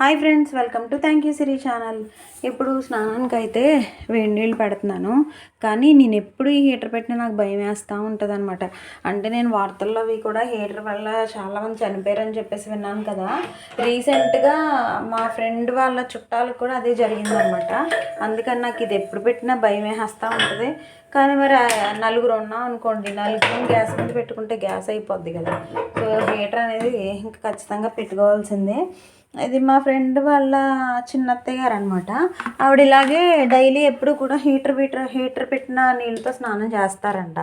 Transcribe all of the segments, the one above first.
Hi friends welcome to thank you Siri channel. ఇప్పుడు స్నానానికి అయితే వేడి నీళ్ళు పెడుతున్నాను. కానీ నేను ఎప్పుడు ఈ హీటర్ పెట్టినా నాకు భయం వేస్తూ ఉంటుంది అనమాట అంటే నేను వార్తల్లో అవి కూడా హీటర్ వల్ల చాలామంది చనిపోయారని చెప్పేసి విన్నాను కదా. రీసెంట్గా మా ఫ్రెండ్ వాళ్ళ చుట్టాలకు కూడా అదే జరిగిందనమాట అందుకని నాకు ఇది ఎప్పుడు పెట్టినా భయం వేస్తూ ఉంటుంది. కానీ మరి నలుగురు ఉన్నాం అనుకోండి నలుగురు గ్యాస్ మీద పెట్టుకుంటే గ్యాస్ అయిపోద్ది కదా. సో హీటర్ అనేది ఇంకా ఖచ్చితంగా పెట్టుకోవాల్సిందే. ఇది మా ఫ్రెండ్ వాళ్ళ చిన్నత్తయ్య గారు అనమాట ఆవిడ ఇలాగే డైలీ ఎప్పుడు కూడా హీటర్ బీటర్ హీటర్ పెట్టిన నీళ్ళతో స్నానం చేస్తారంట.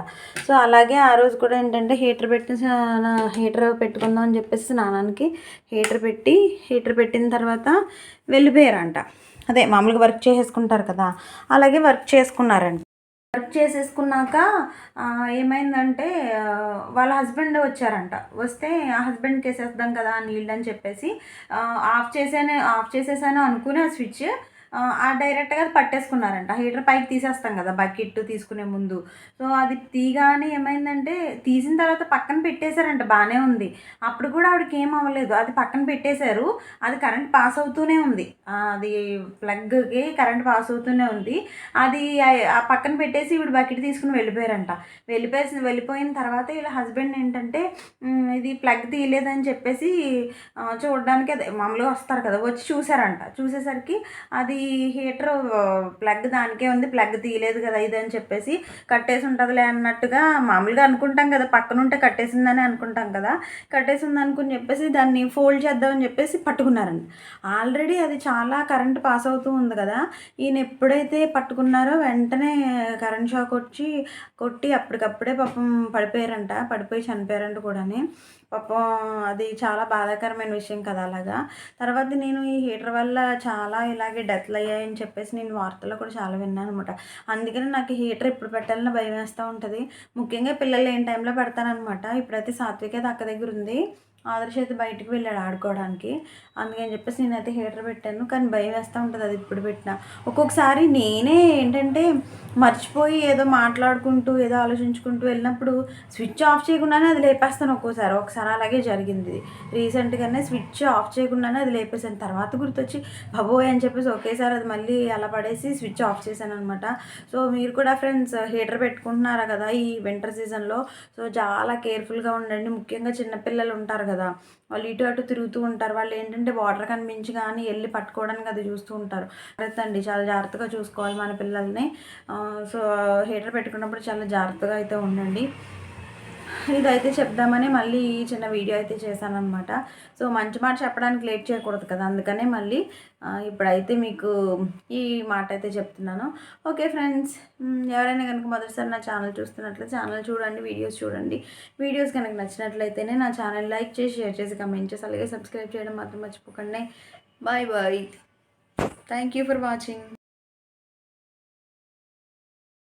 సో అలాగే ఆ రోజు కూడా ఏంటంటే హీటర్ పెట్టిన హీటర్ పెట్టుకుందాం అని చెప్పేసి స్నానానికి హీటర్ పెట్టి హీటర్ పెట్టిన తర్వాత వెళ్ళిపోయారంట. అదే మామూలుగా వర్క్ చేసేసుకుంటారు కదా. అలాగే వర్క్ చేసుకున్నారంట. వర్క్ చేసేసుకున్నాక ఏమైందంటే వాళ్ళ హస్బెండ్ వచ్చారంట. వస్తే ఆ హస్బెండ్కి వేసేద్దాం కదా నీళ్ళు అని చెప్పేసి ఆఫ్ చేసాను ఆఫ్ చేసేసాను అనుకుని ఆ స్విచ్ ఆ, ఆ డైరెక్ట్గా అది పట్టేసుకున్నారంట. హీటర్ పైకి తీసేస్తాం కదా బకెట్ తీసుకునే ముందు. సో అది తీగానే ఏమైందంటే తీసిన తర్వాత పక్కన పెట్టేశారంట బాగానే ఉంది. అప్పుడు కూడా ఆవిడకి ఏం అవ్వలేదు. అది పక్కన పెట్టేశారు. అది కరెంట్ పాస్ అవుతూనే ఉంది. అది ప్లగ్కి కరెంట్ పాస్ అవుతూనే ఉంది. అది ఆ- పక్కన పెట్టేసి వీడు బకెట్ తీసుకుని వెళ్ళిపోయారంట. వెళ్ళిపోయి వెళ్ళిపోయిన తర్వాత వీళ్ళ హస్బెండ్ ఏంటంటే ఇది ప్లగ్ తీయలేదని చెప్పేసి చూడడానికి అదే మామూలుగా వస్తారు కదా వచ్చి చూసారంట చూసేసరికి అది హీటర్ ప్లగ్ దానికే ఉంది. ప్లగ్ తీయలేదు కదా ఇది అని చెప్పేసి కట్టేసి ఉంటుందిలే అన్నట్టుగా మామూలుగా అనుకుంటాం కదా పక్కన ఉంటే కట్టేసిందని అనుకుంటాం కదా కట్టేసింది అనుకుని చెప్పేసి దాన్ని ఫోల్డ్ చేద్దామని చెప్పేసి పట్టుకున్నారండి. ఆల్రెడీ అది చాలా కరెంట్ పాస్ అవుతూ ఉంది కదా ఈయన ఎప్పుడైతే పట్టుకున్నారో వెంటనే కరెంట్ షాక్ వచ్చి కొట్టి అప్పటికప్పుడే పాపం పడిపోయారంట పడిపోయి చనిపోయారంట కూడాని. పాపం అది చాలా బాధాకరమైన విషయం కదా అలాగా. తర్వాత నేను ఈ హీటర్ వల్ల చాలా ఇలాగే డెత్లు అయ్యాయని చెప్పేసి నేను వార్తల్లో కూడా చాలా విన్నాను అనమాట అందుకని నాకు హీటర్ ఎప్పుడు పెట్టాలని భయం వేస్తూ ఉంటుంది. ముఖ్యంగా పిల్లలు ఏంటంటే టైంలో పెడతానమాట ఇప్పుడైతే సాత్విక అక్క దగ్గర ఉంది ఆదర్శ అయితే బయటకు వెళ్ళాడు ఆడుకోవడానికి. అందుకని చెప్పేసి నేనైతే హీటర్ పెట్టాను. కానీ భయం వేస్తూ ఉంటుంది అది ఇప్పుడు పెట్టిన. ఒక్కొక్కసారి నేనే ఏంటంటే మర్చిపోయి ఏదో మాట్లాడుకుంటూ ఏదో ఆలోచించుకుంటూ వెళ్ళినప్పుడు స్విచ్ ఆఫ్ చేయకుండానే అది లేపేస్తాను ఒక్కోసారి. ఒకసారి అలాగే జరిగింది. రీసెంట్గానే స్విచ్ ఆఫ్ చేయకుండానే అది లేపేసాను తర్వాత గుర్తొచ్చి బాబోయ్ అని చెప్పేసి ఒకేసారి అది మళ్ళీ అలా పడేసి స్విచ్ ఆఫ్ చేశాను అనమాట సో మీరు కూడా ఫ్రెండ్స్ హీటర్ పెట్టుకుంటున్నారా కదా ఈ వింటర్ సీజన్లో? సో చాలా కేర్ఫుల్గా ఉండండి. ముఖ్యంగా చిన్నపిల్లలు ఉంటారు కదా. వాళ్ళు ఇటు అటు తిరుగుతూ ఉంటారు. వాళ్ళు ఏంటంటే వాటర్ కనిపించి కానీ వెళ్ళి పట్టుకోవడానికి అది చూస్తూ ఉంటారు. అండి. చాలా జాగ్రత్తగా చూసుకోవాలి మన పిల్లల్ని. సో హీటర్ పెట్టుకున్నప్పుడు చాలా జాగ్రత్తగా అయితే ఉండండి. ఇదైతే చెప్దామని మళ్ళీ ఈ చిన్న వీడియో అయితే చేశాను అనమాట సో మంచి మాట చెప్పడానికి లేట్ చేయకూడదు కదా అందుకనే మళ్ళీ ఇప్పుడైతే మీకు ఈ మాట అయితే చెప్తున్నాను. ఓకే ఫ్రెండ్స్ ఎవరైనా కనుక మొదటిసారి నా ఛానల్ చూస్తున్నట్లయితే ఛానల్ చూడండి వీడియోస్ చూడండి. వీడియోస్ కనుక నచ్చినట్లయితేనే నా ఛానల్ లైక్ చేసి షేర్ చేసి కమెంట్ చేసి అలాగే సబ్స్క్రైబ్ చేయడం మాత్రం మర్చిపోకండి. Bye bye. Thank you for watching.